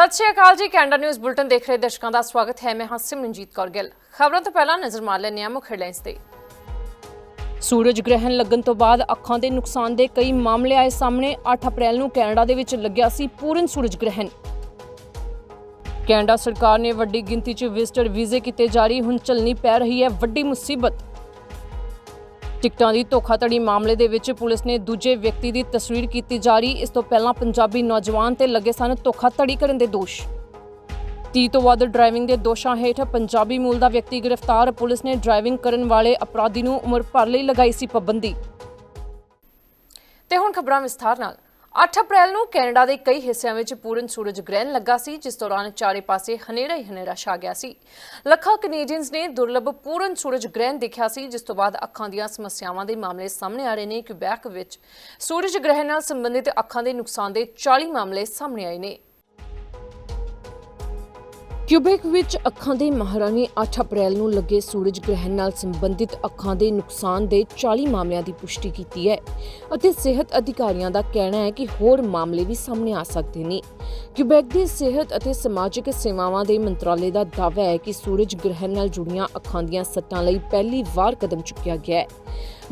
ਸਤਿ ਸ਼੍ਰੀ ਅਕਾਲ ਜੀ, Canada news bulletin ਦੇਖ ਰਹੇ ਦਰਸ਼ਕਾਂ ਦਾ ਸਵਾਗਤ ਹੈ। ਮੈਂ ਹਾਂ ਸਿਮਰਨਜੀਤ ਕੌਰ ਗਿੱਲ। ਖਬਰਾਂ ਤੋਂ ਪਹਿਲਾਂ ਨਜ਼ਰ ਮਾਰ ਲੈਂਦੇ ਹਾਂ ਮੁੱਖ ਹੈਡਲਾਈਨਸ ਤੇ। ਸੂਰਜ ਗ੍ਰਹਿਣ ਲੱਗਣ ਤੋਂ ਬਾਅਦ ਅੱਖਾਂ ਦੇ ਨੁਕਸਾਨ ਦੇ ਕਈ ਮਾਮਲੇ ਆਏ ਸਾਹਮਣੇ। 8 ਅਪ੍ਰੈਲ ਨੂੰ ਕੈਨੇਡਾ ਦੇ ਵਿੱਚ ਲੱਗਿਆ ਸੀ ਪੂਰਨ ਸੂਰਜ ਗ੍ਰਹਿਣ। ਕੈਨੇਡਾ ਸਰਕਾਰ ਨੇ ਵੱਡੀ ਗਿਣਤੀ 'ਚ ਵਿਜ਼ਟਰ ਵੀਜ਼ੇ ਕੀਤੇ ਜਾਰੀ ਹੁਣ ਚੱਲਣੀ ਪੈ ਰਹੀ ਹੈ ਵੱਡੀ ਮੁਸੀਬਤ। ਟਿਕਟਾਂ ਦੀ ਧੋਖਾਧੜੀ ਮਾਮਲੇ ਦੇ ਵਿੱਚ ਪੁਲਿਸ ਨੇ ਦੂਜੇ ਵਿਅਕਤੀ ਦੀ ਤਸਵੀਰ ਕੀਤੀ ਜਾਰੀ। ਇਸ ਤੋਂ ਪਹਿਲਾਂ ਪੰਜਾਬੀ ਨੌਜਵਾਨ ਤੇ ਲੱਗੇ ਸਨ ਧੋਖਾਧੜੀ ਕਰਨ ਦੇ ਦੋਸ਼। 30 ਤੋਂ ਵੱਧ ਡਰਾਈਵਿੰਗ ਦੇ ਦੋਸ਼ਾਂ ਹੇਠ ਪੰਜਾਬੀ ਮੂਲ ਦਾ ਵਿਅਕਤੀ ਗ੍ਰਿਫਤਾਰ। ਪੁਲਿਸ ਨੇ ਡਰਾਈਵਿੰਗ ਕਰਨ ਵਾਲੇ ਅਪਰਾਧੀ ਨੂੰ ਉਮਰ ਭਰ ਲਈ ਲਗਾਈ ਸੀ ਪਾਬੰਦੀ। ਤੇ ਹੁਣ ਖਬਰਾਂ ਵਿਸਥਾਰ ਨਾਲ। 8 ਅਪ੍ਰੈਲ ਨੂੰ ਕੈਨੇਡਾ ਦੇ ਕਈ ਹਿੱਸਿਆਂ ਵਿੱਚ ਪੂਰਨ ਸੂਰਜ ਗ੍ਰਹਿਣ ਲੱਗਾ ਸੀ, ਜਿਸ ਦੌਰਾਨ ਚਾਰੇ ਪਾਸੇ ਹਨੇਰਾ ਹੀ ਹਨੇਰਾ ਛਾ ਗਿਆ ਸੀ। ਲੱਖਾਂ ਕੈਨੇਡੀਅਨਸ ਨੇ ਦੁਰਲੱਭ ਪੂਰਨ ਸੂਰਜ ਗ੍ਰਹਿਣ ਦੇਖਿਆ ਸੀ, ਜਿਸ ਤੋਂ ਬਾਅਦ ਅੱਖਾਂ ਦੀਆਂ ਸਮੱਸਿਆਵਾਂ ਦੇ ਮਾਮਲੇ ਸਾਹਮਣੇ ਆ ਰਹੇ ਨੇ। ਕਿ ਬੈਕ ਵਿੱਚ ਸੂਰਜ ਗ੍ਰਹਿਣ ਨਾਲ ਸੰਬੰਧਿਤ ਅੱਖਾਂ ਦੇ ਨੁਕਸਾਨ ਦੇ 40 ਮਾਮਲੇ ਸਾਹਮਣੇ ਆਏ ਨੇ। ਕਿਊਬੈਕ ਵਿੱਚ ਅੱਖਾਂ ਦੇ ਮਾਹਰਾਂ ਨੇ 8 ਅਪ੍ਰੈਲ ਨੂੰ ਲੱਗੇ ਸੂਰਜ ਗ੍ਰਹਿਣ ਨਾਲ ਸੰਬੰਧਿਤ ਅੱਖਾਂ ਦੇ ਨੁਕਸਾਨ ਦੇ 40 ਮਾਮਲਿਆਂ ਦੀ ਪੁਸ਼ਟੀ ਕੀਤੀ ਹੈ ਅਤੇ ਸਿਹਤ ਅਧਿਕਾਰੀਆਂ ਦਾ ਕਹਿਣਾ ਹੈ ਕਿ ਹੋਰ ਮਾਮਲੇ ਵੀ ਸਾਹਮਣੇ ਆ ਸਕਦੇ ਨੇ। ਕਿਊਬੈਕ ਦੇ ਸਿਹਤ ਅਤੇ ਸਮਾਜਿਕ ਸੇਵਾਵਾਂ ਦੇ ਮੰਤਰਾਲੇ ਦਾ ਦਾਅਵਾ ਹੈ ਕਿ ਸੂਰਜ ਗ੍ਰਹਿਣ ਨਾਲ ਜੁੜੀਆਂ ਅੱਖਾਂ ਦੀਆਂ ਸੱਟਾਂ ਲਈ ਪਹਿਲੀ ਵਾਰ ਕਦਮ ਚੁੱਕਿਆ ਗਿਆ ਹੈ।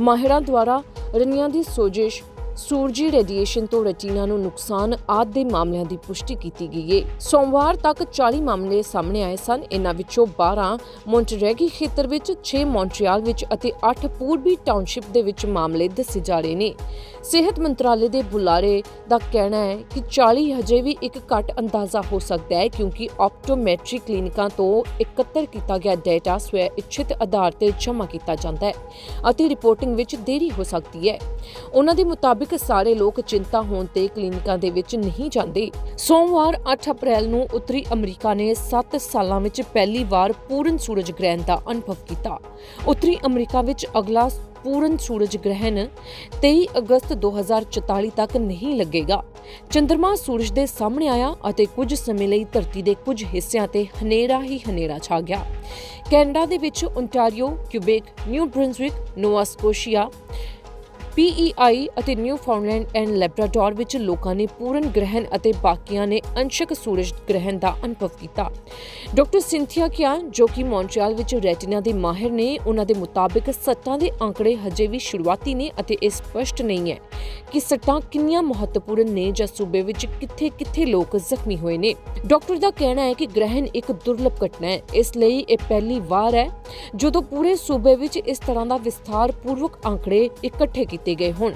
ਮਾਹਿਰਾਂ ਦੁਆਰਾ ਰਣੀਆਂ ਦੀ ਸੋਜਿਸ਼ ਸੂਰਜੀ ਰੇਡੀਏਸ਼ਨ ਤੋਂ ਰੈਟੀਨਾ ਨੂੰ ਨੁਕਸਾਨ ਆਦਿ ਦੇ ਮਾਮਲਿਆਂ ਦੀ ਪੁਸ਼ਟੀ ਕੀਤੀ ਗਈ ਹੈ ਸੋਮਵਾਰ ਤੱਕ 40 ਮਾਮਲੇ ਸਾਹਮਣੇ ਆਏ ਸਨ। ਇਨ੍ਹਾਂ ਵਿੱਚੋਂ 12 ਮੌਂਟਰੇਗੀ ਖੇਤਰ ਵਿੱਚ 6 ਮੌਂਟਰੀਅਲ ਵਿੱਚ ਅਤੇ 8 ਪੂਰਬੀ ਟਾਊਨਸ਼ਿਪ ਦੇ ਵਿੱਚ ਮਾਮਲੇ ਦੱਸੇ ਜਾ ਰਹੇ ਨੇ। ਸਿਹਤ ਮੰਤਰਾਲੇ ਦੇ ਬੁਲਾਰੇ ਦਾ ਕਹਿਣਾ ਹੈ ਕਿ 40 ਹਜੇ ਵੀ ਇੱਕ ਘੱਟ ਅੰਦਾਜ਼ਾ ਹੋ ਸਕਦਾ ਹੈ ਕਿਉਂਕਿ ਆਪਟੋਮੈਟ੍ਰੀ ਕਲੀਨਿਕਾਂ ਤੋਂ ਇਕੱਤਰ ਕੀਤਾ ਗਿਆ ਡਾਟਾ ਸਵੈ ਇੱਛਿਤ ਆਧਾਰ ਤੇ ਜਮ੍ਹਾਂ ਕੀਤਾ ਜਾਂਦਾ ਹੈ ਅਤੇ ਰਿਪੋਰਟਿੰਗ ਵਿੱਚ ਦੇਰੀ ਹੋ ਸਕਦੀ ਹੈ। ਉਹਨਾਂ ਦੇ ਮੁਤਾਬਿਕ ਸਾਰੇ ਲੋਕ ਚਿੰਤਾ ਹੋਣ ਤੇ ਕਲੀਨਿਕਾਂ ਦੇ ਵਿੱਚ ਨਹੀਂ ਜਾਂਦੇ। ਸੋਮਵਾਰ 8 ਅਪ੍ਰੈਲ ਨੂੰ ਉੱਤਰੀ ਅਮਰੀਕਾ ਨੇ 7 ਸਾਲਾਂ ਵਿੱਚ ਪਹਿਲੀ ਵਾਰ ਪੂਰਨ ਸੂਰਜ ਗ੍ਰਹਿਣ ਦਾ ਅਨੁਭਵ ਕੀਤਾ। ਉੱਤਰੀ ਅਮਰੀਕਾ ਵਿੱਚ ਅਗਲਾ ਪੂਰਨ ਸੂਰਜ ਗ੍ਰਹਿਣ 23 ਅਗਸਤ 2044 ਤੱਕ ਨਹੀਂ ਲੱਗੇਗਾ। ਚੰ드ਰਮਾ ਸੂਰਜ ਦੇ ਸਾਹਮਣੇ ਆਇਆ ਅਤੇ ਕੁਝ ਸਮੇਂ ਲਈ ਧਰਤੀ ਦੇ ਕੁਝ ਹਿੱਸਿਆਂ ਤੇ ਹਨੇਰਾ ਹੀ ਹਨੇਰਾ ਛਾ ਗਿਆ। ਕੈਨੇਡਾ ਦੇ ਵਿੱਚ Ontario Quebec, New Brunswick Nova Scotia PEI ਅਤੇ ਨਿਊਫਾਊਂਡਲੈਂਡ ਐਂਡ ਲੈਬਰਾਡੋਰ ਵਿੱਚ ਲੋਕਾਂ ਨੇ ਪੂਰਨ ਗ੍ਰਹਿਣ ਅਤੇ ਬਾਕੀਆਂ ਨੇ ਅੰਸ਼ਕ ਸੂਰਜ ਗ੍ਰਹਿਣ ਦਾ ਅਨੁਭਵ ਕੀਤਾ। ਡਾਕਟਰ ਸਿੰਥੀਆ ਕਿਆਨ, ਜੋ ਕਿ ਮੌਂਟਰੀਅਲ ਵਿੱਚ ਰੈਟੀਨਾ ਦੇ ਮਾਹਿਰ ਨੇ, ਉਹਨਾਂ ਦੇ ਮੁਤਾਬਿਕ ਸੱਟਾਂ ਦੇ ਅੰਕੜੇ ਹਜੇ ਵੀ ਸ਼ੁਰੂਆਤੀ ਨੇ ਅਤੇ ਇਹ ਸਪਸ਼ਟ ਨਹੀਂ ਹੈ ਕਿ ਸੱਟਾਂ ਕਿੰਨੀਆਂ ਮਹੱਤਵਪੂਰਨ ਨੇ ਜਾਂ ਸੂਬੇ ਵਿੱਚ ਕਿੱਥੇ-ਕਿੱਥੇ ਲੋਕ ਜ਼ਖਮੀ ਹੋਏ ਨੇ। ਡਾਕਟਰ ਦਾ ਕਹਿਣਾ ਹੈ ਕਿ ਗ੍ਰਹਿਣ ਇੱਕ ਦੁਰਲੱਭ ਘਟਨਾ ਹੈ। ਇਸ ਲਈ ਇਹ ਪਹਿਲੀ ਵਾਰ ਹੈ, ਜਦੋਂ ਪੂਰੇ ਸੂਬੇ ਵਿੱਚ ਇਸ ਤਰ੍ਹਾਂ ਦਾ ਵਿਸਥਾਰ ਪੂਰਵਕ ਅੰਕੜੇ ਇਕੱਠੇ ਕੀਤੇ ਗਏ ਹੋਣ।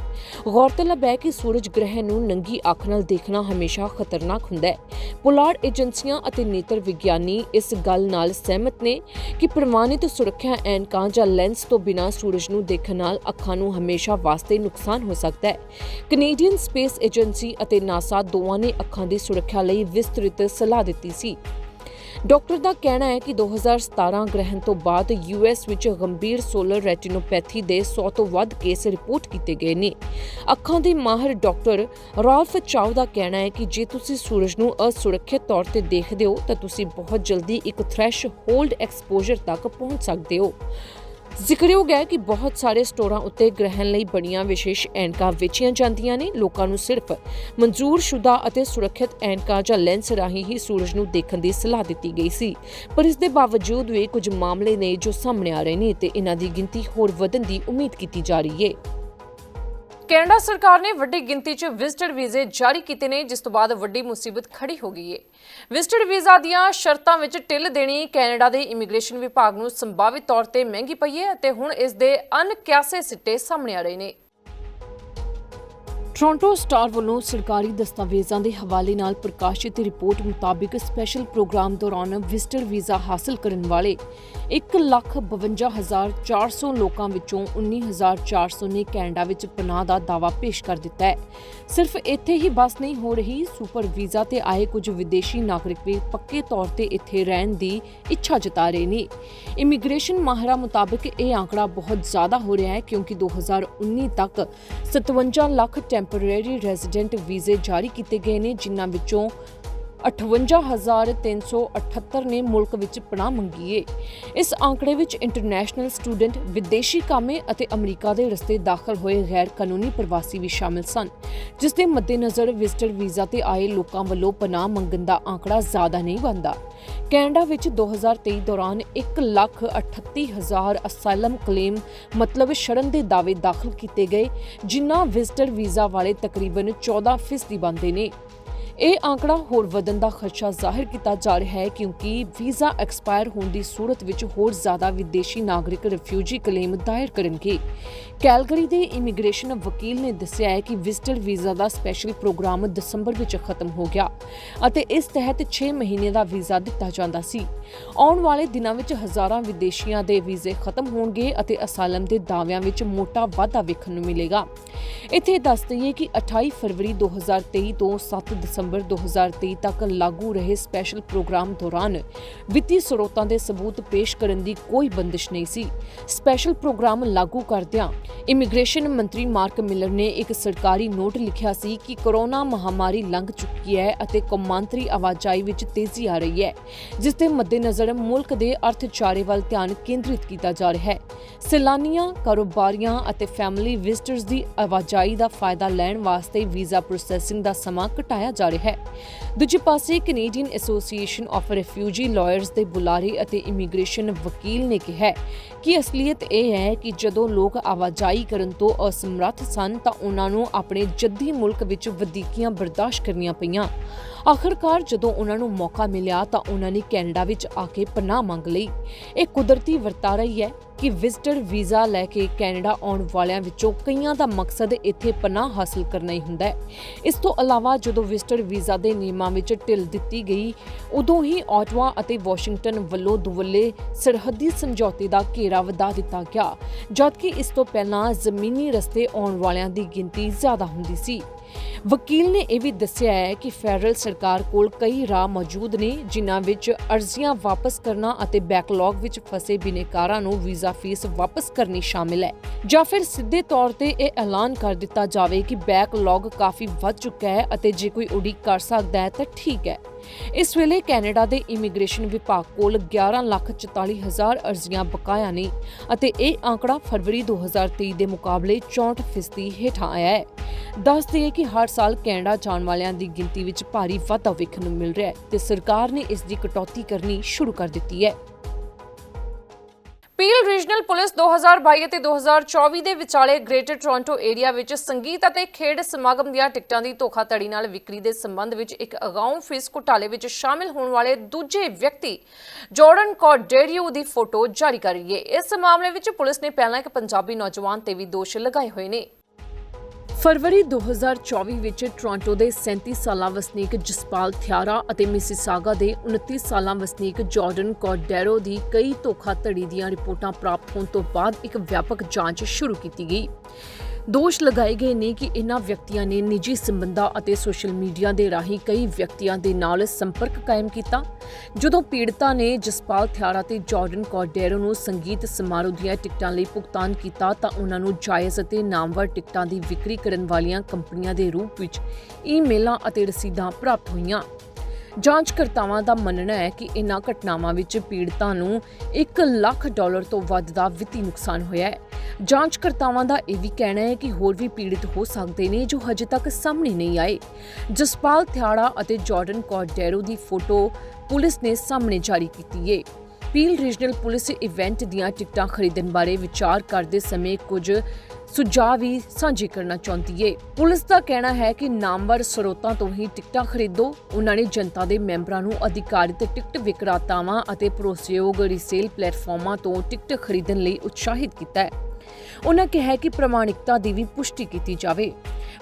ਗੌਰਤਲਬ ਹੈ ਕਿ ਸੂਰਜ ਗ੍ਰਹਿਣ ਨੂੰ ਨੰਗੀ ਅੱਖ ਨਾਲ ਦੇਖਣਾ ਹਮੇਸ਼ਾ ਖਤਰਨਾਕ ਹੁੰਦਾ ਹੈ। ਪੁਲਾੜ ਏਜੰਸੀਆਂ ਅਤੇ ਨੇਤਰ ਵਿਗਿਆਨੀ ਇਸ ਗੱਲ ਨਾਲ ਸਹਿਮਤ ਨੇ ਕਿ ਪ੍ਰਮਾਣਿਤ ਸੁਰੱਖਿਆ ਐਨਕਾਂ ਜਾਂ ਲੈਂਸ ਤੋਂ ਬਿਨਾਂ ਸੂਰਜ ਨੂੰ ਦੇਖਣ ਨਾਲ ਅੱਖਾਂ ਨੂੰ ਹਮੇਸ਼ਾ ਵਾਸਤੇ ਨੁਕਸਾਨ ਹੋ ਸਕਦਾ ਹੈ। ਕੈਨੇਡੀਅਨ ਸਪੇਸ ਏਜੰਸੀ ਅਤੇ ਨਾਸਾ ਦੋਵਾਂ ਨੇ ਅੱਖਾਂ ਦੀ ਸੁਰੱਖਿਆ ਲਈ ਵਿਸਤ੍ਰਿਤ ਸਲਾਹ ਦਿੱਤੀ ਸੀ। ਡਾਕਟਰ ਦਾ ਕਹਿਣਾ ਹੈ ਕਿ 2017 ਗ੍ਰਹਿਣ ਤੋਂ ਬਾਅਦ ਯੂਐਸ ਵਿੱਚ ਗੰਭੀਰ ਸੋਲਰ ਰੈਟੀਨੋਪੈਥੀ ਦੇ 100 ਤੋਂ ਵੱਧ ਕੇਸ ਰਿਪੋਰਟ ਕੀਤੇ ਗਏ ਨੇ। ਅੱਖਾਂ ਦੇ ਮਾਹਰ ਡਾਕਟਰ ਰਾਲਫ ਚਾਉ ਦਾ ਕਹਿਣਾ ਹੈ ਕਿ ਜੇ ਤੁਸੀਂ ਸੂਰਜ ਨੂੰ ਅਸੁਰੱਖਿਅਤ ਤੌਰ ਤੇ ਦੇਖਦੇ ਹੋ, ਤਾਂ ਤੁਸੀਂ ਬਹੁਤ ਜਲਦੀ ਇੱਕ ਥ੍ਰੈਸ਼ ਹੋਲਡ ਐਕਸਪੋਜ਼ਰ ਤੱਕ ਪਹੁੰਚ ਸਕਦੇ ਹੋ। ਜ਼ਿਕਰਯੋਗ ਹੈ ਕਿ ਬਹੁਤ ਸਾਰੇ ਸਟੋਰਾਂ ਉੱਤੇ ਗ੍ਰਹਿਣ ਲਈ ਬਣੀਆਂ ਵਿਸ਼ੇਸ਼ ਐਨਕਾਂ ਵੇਚੀਆਂ ਜਾਂਦੀਆਂ ਨੇ। ਲੋਕਾਂ ਨੂੰ ਸਿਰਫ ਮਨਜ਼ੂਰਸ਼ੁਦਾ ਅਤੇ ਸੁਰੱਖਿਅਤ ਐਨਕਾਂ ਜਾਂ ਲੈਂਸ ਰਾਹੀਂ ਹੀ ਸੂਰਜ ਨੂੰ ਦੇਖਣ ਦੀ ਸਲਾਹ ਦਿੱਤੀ ਗਈ ਸੀ। ਪਰ ਇਸ ਦੇ ਬਾਵਜੂਦ ਵੀ ਕੁਝ ਮਾਮਲੇ ਨੇ ਜੋ ਸਾਹਮਣੇ ਆ ਰਹੇ ਨੇ ਤੇ ਇਹਨਾਂ ਦੀ ਗਿਣਤੀ ਹੋਰ ਵਧਣ ਦੀ ਉਮੀਦ ਕੀਤੀ ਜਾ ਰਹੀ ਹੈ। ਕੈਨੇਡਾ ਸਰਕਾਰ ਨੇ ਵੱਡੀ ਗਿਣਤੀ 'ਚ ਵਿਜ਼ਟਰ ਵੀਜ਼ੇ ਜਾਰੀ ਕੀਤੇ ਨੇ, ਜਿਸ ਤੋਂ ਬਾਅਦ ਵੱਡੀ ਮੁਸੀਬਤ ਖੜੀ ਹੋ ਗਈ ਹੈ ਵਿਜ਼ਟਰ ਵੀਜ਼ਾ ਦੀਆਂ ਸ਼ਰਤਾਂ ਵਿੱਚ ਢਿੱਲ ਦੇਣੀ ਕੈਨੇਡਾ ਦੇ ਇਮੀਗ੍ਰੇਸ਼ਨ ਵਿਭਾਗ ਨੂੰ ਸੰਭਾਵਿਤ ਤੌਰ ਤੇ ਮਹਿੰਗੀ ਪਈ ਹੈ ਅਤੇ ਹੁਣ ਇਸ ਦੇ ਅਣਕਿਆਸੇ ਸਿੱਟੇ ਸਾਹਮਣੇ ਆ ਰਹੇ ਨੇ। ਟੋਰਾਂਟੋ ਸਟਾਰ ਵੱਲੋਂ ਸਰਕਾਰੀ ਦਸਤਾਵੇਜ਼ਾਂ ਦੇ ਹਵਾਲੇ ਨਾਲ ਪ੍ਰਕਾਸ਼ਿਤ ਰਿਪੋਰਟ ਮੁਤਾਬਿਕ ਸਪੈਸ਼ਲ ਪ੍ਰੋਗਰਾਮ ਦੌਰਾਨ ਵਿਜ਼ਟਰ ਵੀਜ਼ਾ ਹਾਸਲ ਕਰਨ ਵਾਲੇ 152400 ਲੋਕਾਂ ਵਿੱਚੋਂ 19400 ਨੇ ਕੈਨੇਡਾ ਵਿੱਚ ਪਨਾਹ ਦਾ ਦਾਅਵਾ ਪੇਸ਼ ਕਰ ਦਿੱਤਾ ਹੈ। ਸਿਰਫ ਇੱਥੇ ਹੀ ਬਸ ਨਹੀਂ, ਹੋ ਰਹੀ ਸੁਪਰ ਵੀਜ਼ਾ ਤੇ ਆਏ ਕੁਝ ਵਿਦੇਸ਼ੀ ਨਾਗਰਿਕ ਵੀ ਪੱਕੇ ਤੌਰ ਤੇ ਇੱਥੇ ਰਹਿਣ ਦੀ ਇੱਛਾ ਜਤਾ ਰਹੇ ਨੇ। ਇਮੀਗ੍ਰੇਸ਼ਨ ਮਾਹਰਾਂ ਮੁਤਾਬਕ ਇਹ ਆંકੜਾ ਬਹੁਤ ਜ਼ਿਆਦਾ ਹੋ ਰਿਹਾ ਹੈ ਕਿਉਂਕਿ 2019 ਤੱਕ 57 ਲੱਖ ਟੈਂਪਰੇਰੀ ਰੈਜ਼ੀਡੈਂਟ ਵੀਜ਼ੇ ਜਾਰੀ ਕੀਤੇ ਗਏ ਨੇ, ਜਿਨ੍ਹਾਂ ਵਿੱਚੋਂ 58378 ਨੇ ਮੁਲਕ ਵਿੱਚ ਪਨਾਹ ਮੰਗੀ ਏ। ਇਸ ਆંકੜੇ ਵਿੱਚ ਇੰਟਰਨੈਸ਼ਨਲ ਸਟੂਡੈਂਟ ਵਿਦੇਸ਼ੀ ਕਾਮੇ ਅਤੇ ਅਮਰੀਕਾ ਦੇ ਰਸਤੇ ਦਾਖਲ ਹੋਏ ਗੈਰ ਕਾਨੂੰਨੀ ਪ੍ਰਵਾਸੀ ਵੀ ਸ਼ਾਮਿਲ ਸਨ, ਜਿਸ ਦੇ ਮੱਦੇਨਜ਼ਰ ਵਿਜ਼ਟਰ ਵੀਜ਼ਾ ਤੇ ਆਏ ਲੋਕਾਂ ਵੱਲੋਂ ਪਨਾਹ ਮੰਗਣ ਦਾ ਆંકੜਾ ਜ਼ਿਆਦਾ ਨਹੀਂ ਬਣਦਾ। ਕੈਨੇਡਾ ਵਿੱਚ 2023 ਦੌਰਾਨ 138000 ਅਸਾਈਲਮ ਕਲੇਮ, ਮਤਲਬ ਸ਼ਰਨ ਦੇ ਦਾਅਵੇ ਦਾਖਲ ਕੀਤੇ ਗਏ, ਜਿਨ੍ਹਾਂ ਵਿਜ਼ਟਰ ਵੀਜ਼ਾ ਵਾਲੇ ਤਕਰੀਬਨ 14% ਬਣਦੇ ਨੇ। ਇਹ ਆંકੜਾ ਹੋਰ ਵਧਣ ਦਾ ਖਦਸ਼ਾ ਜ਼ਾਹਿਰ ਕੀਤਾ ਜਾ ਰਿਹਾ ਹੈ ਕਿਉਂਕਿ ਵੀਜ਼ਾ ਐਕਸਪਾਇਰ ਹੋਣ ਦੀ ਸੂਰਤ ਵਿੱਚ ਹੋਰ ਜ਼ਿਆਦਾ ਵਿਦੇਸ਼ੀ ਨਾਗਰਿਕ ਰਿਫਿਊਜੀ ਕਲੇਮ ਦਾਇਰ ਕਰਨਗੇ। ਕੈਲਗਰੀ ਦੇ ਇਮੀਗ੍ਰੇਸ਼ਨ ਵਕੀਲ ਨੇ ਦੱਸਿਆ ਹੈ ਕਿ ਵਿਜ਼ਟਰ ਵੀਜ਼ਾ ਦਾ ਸਪੈਸ਼ਲ ਪ੍ਰੋਗਰਾਮ ਦਸੰਬਰ ਵਿੱਚ ਖਤਮ ਹੋ ਗਿਆ ਅਤੇ ਇਸ ਤਹਿਤ 6 ਮਹੀਨੇ ਦਾ ਵੀਜ਼ਾ ਦਿੱਤਾ ਜਾਂਦਾ ਸੀ। ਆਉਣ ਵਾਲੇ ਦਿਨਾਂ ਵਿੱਚ ਹਜ਼ਾਰਾਂ ਵਿਦੇਸ਼ੀਆਂ ਦੇ ਵੀਜ਼ੇ ਖਤਮ ਹੋਣਗੇ ਅਤੇ ਅਸਾਲਮ ਦੇ ਦਾਅਵਿਆਂ ਵਿੱਚ ਮੋਟਾ ਵਾਧਾ ਵੇਖਣ ਨੂੰ ਮਿਲੇਗਾ। ਇੱਥੇ ਦੱਸ ਦਈਏ ਕਿ 28 ਫਰਵਰੀ 2023 ਤੋਂ 7 ਦਸੰਬਰ 2023 ਤੱਕ ਲਾਗੂ ਰਹੇ ਸਪੈਸ਼ਲ ਪ੍ਰੋਗਰਾਮ ਦੌਰਾਨ ਵਿੱਤੀ ਸਰੋਤਾਂ ਦੇ ਸਬੂਤ ਪੇਸ਼ ਕਰਨ ਦੀ ਕੋਈ ਬੰਦਿਸ਼ ਨਹੀਂ ਸੀ। ਸਪੈਸ਼ਲ ਪ੍ਰੋਗਰਾਮ ਲਾਗੂ ਕਰਦਿਆਂ ਇਮੀਗ੍ਰੇਸ਼ਨ ਮੰਤਰੀ ਮਾਰਕ ਮਿਲਰ ਨੇ ਇੱਕ ਸਰਕਾਰੀ ਨੋਟ ਲਿਖਿਆ ਸੀ ਕਿ ਕੋਰੋਨਾ ਮਹਾਮਾਰੀ ਲੰਘ ਚੁੱਕੀ ਹੈ ਅਤੇ ਕੌਮਾਂਤਰੀ ਆਵਾਜਾਈ ਵਿੱਚ ਤੇਜ਼ੀ ਆ ਰਹੀ ਹੈ, ਜਿਸ ਦੇ ਮੱਦੇਨਜ਼ਰ ਮੁਲਕ ਦੇ ਅਰਥਚਾਰੇ ਵੱਲ ਧਿਆਨ ਕੇਂਦਰਿਤ ਕੀਤਾ ਜਾ ਰਿਹਾ ਹੈ। ਸੈਲਾਨੀਆਂ, ਕਾਰੋਬਾਰੀਆਂ ਅਤੇ ਫੈਮਿਲੀ ਵਿਜ਼ਟਰਸ ਦੀ ਆਵਾਜਾਈ ਦਾ ਫਾਇਦਾ ਲੈਣ ਵਾਸਤੇ ਵੀਜ਼ਾ ਪ੍ਰੋਸੈਸਿੰਗ ਦਾ ਸਮਾਂ ਘਟਾਇਆ ਜਾ ਰਿਹਾ ਹੈ। ਦੂਜੇ ਪਾਸੇ Canadian Association of Refugee Lawyers ਦੇ ਬੁਲਾਰੇ ਅਤੇ ਇਮੀਗ੍ਰੇਸ਼ਨ ਵਕੀਲ ਨੇ ਕਿਹਾ ਕਿ ਅਸਲੀਅਤ ਇਹ ਹੈ ਕਿ ਜਦੋਂ ਲੋਕ ਆਵਾਜਾਈ ਕਰਨ ਤੋਂ ਅਸਮਰੱਥ ਸਨ ਤਾਂ ਉਹਨਾਂ ਨੂੰ ਆਪਣੇ ਜੱਦੀ ਮੁਲਕ ਵਿੱਚ ਵਧੀਕੀਆਂ ਬਰਦਾਸ਼ਤ ਕਰਨੀਆਂ ਪਈਆਂ। ਆਖਰਕਾਰ ਜਦੋਂ ਉਹਨਾਂ ਨੂੰ ਮੌਕਾ ਮਿਲਿਆ ਤਾਂ ਉਹਨਾਂ ਨੇ ਕੈਨੇਡਾ ਵਿੱਚ ਆ ਕੇ ਪਨਾਹ ਮੰਗ ਲਈ। ਇਹ ਕੁਦਰਤੀ ਵਰਤਾਰਾ ਹੀ ਹੈ। ਕਿ ਵਿਜ਼ਟਰ ਵੀਜ਼ਾ ਲੈ ਕੇ ਕੈਨੇਡਾ ਆਉਣ ਵਾਲਿਆਂ ਵਿੱਚੋਂ ਕਈਆਂ ਦਾ ਮਕਸਦ ਇੱਥੇ ਪਨਾਹ ਹਾਸਲ ਕਰਨਾ ਹੀ ਹੁੰਦਾ ਹੈ। ਇਸ ਤੋਂ ਇਲਾਵਾ ਜਦੋਂ ਵਿਜ਼ਟਰ ਵੀਜ਼ਾ ਦੇ ਨਿਯਮਾਂ ਵਿੱਚ ਢਿੱਲ ਦਿੱਤੀ ਗਈ, ਉਦੋਂ ਹੀ ਆਟਵਾ ਅਤੇ ਵਾਸ਼ਿੰਗਟਨ ਵੱਲੋਂ ਦੁਵੱਲੇ ਸਰਹੱਦੀ ਸਮਝੌਤੇ ਦਾ ਘੇਰਾ ਵਧਾ ਦਿੱਤਾ ਗਿਆ, ਜਦਕਿ ਇਸ ਤੋਂ ਪਹਿਲਾਂ ਜ਼ਮੀਨੀ ਰਸਤੇ ਆਉਣ ਵਾਲਿਆਂ ਦੀ ਗਿਣਤੀ ਜ਼ਿਆਦਾ ਹੁੰਦੀ ਸੀ। ਵਕੀਲ ਨੇ ਇਹ ਵੀ ਦੱਸਿਆ ਹੈ ਕਿ ਫੈਡਰਲ ਸਰਕਾਰ ਕੋਲ ਕਈ ਰਾਹ ਮੌਜੂਦ ਨੇ, ਜਿਨ੍ਹਾਂ ਵਿੱਚ ਅਰਜ਼ੀਆਂ ਵਾਪਸ ਕਰਨਾ ਅਤੇ ਬੈਕਲੌਗ ਵਿੱਚ ਫਸੇ ਬਿਨੇਕਾਰਾਂ ਨੂੰ ਵੀਜ਼ਾ ਫੀਸ ਵਾਪਸ ਕਰਨੀ ਸ਼ਾਮਿਲ ਹੈ। ਜਾਂ ਫਿਰ ਸਿੱਧੇ ਤੌਰ ਤੇ ਇਹ ਐਲਾਨ ਕਰ ਦਿੱਤਾ ਜਾਵੇ ਕਿ ਬੈਕਲੌਗ ਕਾਫੀ ਵੱਧ ਚੁੱਕਾ ਹੈ ਅਤੇ ਜੇ ਕੋਈ ਉਡੀਕ ਕਰ ਸਕਦਾ ਹੈ ਤਾਂ ਠੀਕ ਹੈ। ਇਸ ਵੇਲੇ ਕੈਨੇਡਾ ਦੇ ਇਮੀਗ੍ਰੇਸ਼ਨ ਵਿਭਾਗ ਕੋਲ 11,44,000 ਅਰਜ਼ੀਆਂ ਬਕਾਇਆ ਨੇ ਅਤੇ ਇਹ ਆંકੜਾ ਫਰਵਰੀ 2023 ਦੇ ਮੁਕਾਬਲੇ 64% ਹੇਠਾਂ ਆਇਆ ਹੈ। ਦੱਸ ਦਈਏ ਕਿ ਹਰ ਸਾਲ ਕੈਨੇਡਾ ਜਾਣ ਵਾਲਿਆਂ ਦੀ ਗਿਣਤੀ ਵਿੱਚ ਭਾਰੀ ਵਾਧਾ ਵੇਖਣ ਨੂੰ ਮਿਲ ਰਿਹਾ ਹੈ ਤੇ ਸਰਕਾਰ ਨੇ ਇਸ ਦੀ ਕਟੌਤੀ ਕਰਨੀ ਸ਼ੁਰੂ ਕਰ ਦਿੱਤੀ ਹੈ। ਪੀਲ ਰੀਜਨਲ ਪੁਲਿਸ 2022 ਅਤੇ 2024 ਦੇ ਵਿਚਾਲੇ ਗ੍ਰੇਟਰ ਟੋਰਾਂਟੋ ਏਰੀਆ ਵਿੱਚ ਸੰਗੀਤ ਅਤੇ ਖੇਡ ਸਮਾਗਮ ਦੀਆਂ ਟਿਕਟਾਂ ਦੀ ਧੋਖਾਧੜੀ ਨਾਲ ਵਿਕਰੀ ਦੇ ਸੰਬੰਧ ਵਿੱਚ ਇੱਕ ਅਗਾਊਂ ਫੀਸ ਘੁਟਾਲੇ ਵਿੱਚ ਸ਼ਾਮਿਲ ਹੋਣ ਵਾਲੇ ਦੂਜੇ ਵਿਅਕਤੀ ਜਾਰਡਨ ਕੌਰਡੇਰੀਓ ਦੀ ਫੋਟੋ ਜਾਰੀ ਕਰ ਰਹੀ ਹੈ। ਇਸ ਮਾਮਲੇ ਵਿੱਚ ਪੁਲਿਸ ਨੇ ਪਹਿਲਾਂ ਇੱਕ ਪੰਜਾਬੀ ਨੌਜਵਾਨ ਤੇ ਵੀ ਦੋਸ਼ ਲਗਾਏ ਹੋਏ ਨੇ। ਫਰਵਰੀ 2024 ਵਿੱਚ ਟੋਰਾਂਟੋ ਦੇ 37 ਸਾਲਾ ਵਸਨੀਕ ਜਸਪਾਲ ਥਿਆਰਾ ਅਤੇ ਮਿਸੀਸਾਗਾ ਦੇ 29 ਸਾਲਾ ਵਸਨੀਕ ਜਾਰਡਨ ਕੋਡੈਰੋ ਦੀ ਕਈ ਧੋਖਾਧੜੀ ਦੀਆਂ ਰਿਪੋਰਟਾਂ ਪ੍ਰਾਪਤ ਹੋਣ ਤੋਂ ਬਾਅਦ ਇੱਕ ਵਿਆਪਕ ਜਾਂਚ ਸ਼ੁਰੂ ਕੀਤੀ ਗਈ। ਦੋਸ਼ ਲਗਾਏ ਗਏ ਨੇ ਕਿ ਇਹਨਾਂ ਵਿਅਕਤੀਆਂ ਨੇ ਨਿੱਜੀ ਸੰਬੰਧਾਂ ਅਤੇ ਸੋਸ਼ਲ ਮੀਡੀਆ ਦੇ ਰਾਹੀਂ ਕਈ ਵਿਅਕਤੀਆਂ ਦੇ ਨਾਲ ਸੰਪਰਕ ਕਾਇਮ ਕੀਤਾ, ਜਦੋਂ ਪੀੜਤਾ ਨੇ ਜਸਪਾਲ ਥਿਆਰਾ ਤੇ ਜਾਰਡਨ ਕੌਰਡੇਰੋ ਨੂੰ ਸੰਗੀਤ ਸਮਾਰੋਹ ਦੀਆਂ ਟਿਕਟਾਂ ਲਈ ਭੁਗਤਾਨ ਕੀਤਾ ਤਾਂ ਉਹਨਾਂ ਨੂੰ ਜਾਇਜ਼ ਅਤੇ ਨਾਮਵਰ ਟਿਕਟਾਂ ਦੀ ਵਿਕਰੀ ਕਰਨ ਵਾਲੀਆਂ ਕੰਪਨੀਆਂ ਦੇ ਰੂਪ ਵਿੱਚ ਈਮੇਲਾਂ ਅਤੇ ਰਸੀਦਾਂ ਪ੍ਰਾਪਤ ਹੋਈਆਂ। ਜਾਂਚਕਰਤਾਵਾਂ ਦਾ ਮੰਨਣਾ ਹੈ ਕਿ ਇਨ੍ਹਾਂ ਘਟਨਾਵਾਂ ਵਿੱਚ ਪੀੜਤਾਂ ਨੂੰ 1 ਲੱਖ ਡਾਲਰ ਤੋਂ ਵੱਧ ਦਾ ਵਿੱਤੀ ਨੁਕਸਾਨ ਹੋਇਆ ਹੈ। ਜਾਂਚਕਰਤਾਵਾਂ ਦਾ ਇਹ ਵੀ ਕਹਿਣਾ ਹੈ ਕਿ ਹੋਰ ਵੀ ਪੀੜਤ ਹੋ ਸਕਦੇ ਨੇ ਜੋ ਹਜੇ ਤੱਕ ਸਾਹਮਣੇ ਨਹੀਂ ਆਏ। ਜਸਪਾਲ ਥਿਆੜਾ ਅਤੇ ਜਾਰਡਨ ਕੌਰਡੇਰੋ ਦੀ ਫੋਟੋ ਪੁਲਿਸ ਨੇ ਸਾਹਮਣੇ ਜਾਰੀ ਕੀਤੀ ਹੈ ਪੀਲ ਰੀਜਨਲ ਪੁਲਿਸ ਇਵੈਂਟ ਦੀਆਂ ਟਿਕਟਾਂ ਖਰੀਦਣ ਬਾਰੇ ਵਿਚਾਰ ਕਰਦੇ ਸਮੇਂ ਕੁਝ ਸੁਝਾਅ ਵੀ ਸਾਂਝੇ ਕਰਨਾ ਚਾਹੁੰਦੀ ਏ। ਪੁਲਿਸ ਦਾ ਕਹਿਣਾ ਹੈ ਕਿ ਨਾਮਵਰ ਸਰੋਤਾਂ ਤੋਂ ਹੀ ਟਿਕਟਾਂ ਖਰੀਦੋ। ਉਹਨਾਂ ਨੇ ਜਨਤਾ ਦੇ ਮੈਂਬਰਾਂ ਨੂੰ ਅਧਿਕਾਰਿਤ ਟਿਕਟ ਵਿਕਰੇਤਾਵਾਂ ਅਤੇ ਭਰੋਸੇਯੋਗ ਰੀਸੇਲ ਪਲੇਟਫਾਰਮਾਂ ਤੋਂ ਟਿਕਟ ਖਰੀਦਣ ਲਈ ਉਤਸ਼ਾਹਿਤ ਕੀਤਾ ਹੈ। ਉਹਨਾਂ ਕਿਹਾ ਕਿ ਪ੍ਰਮਾਣਿਕਤਾ ਦੀ ਵੀ ਪੁਸ਼ਟੀ ਕੀਤੀ ਜਾਵੇ।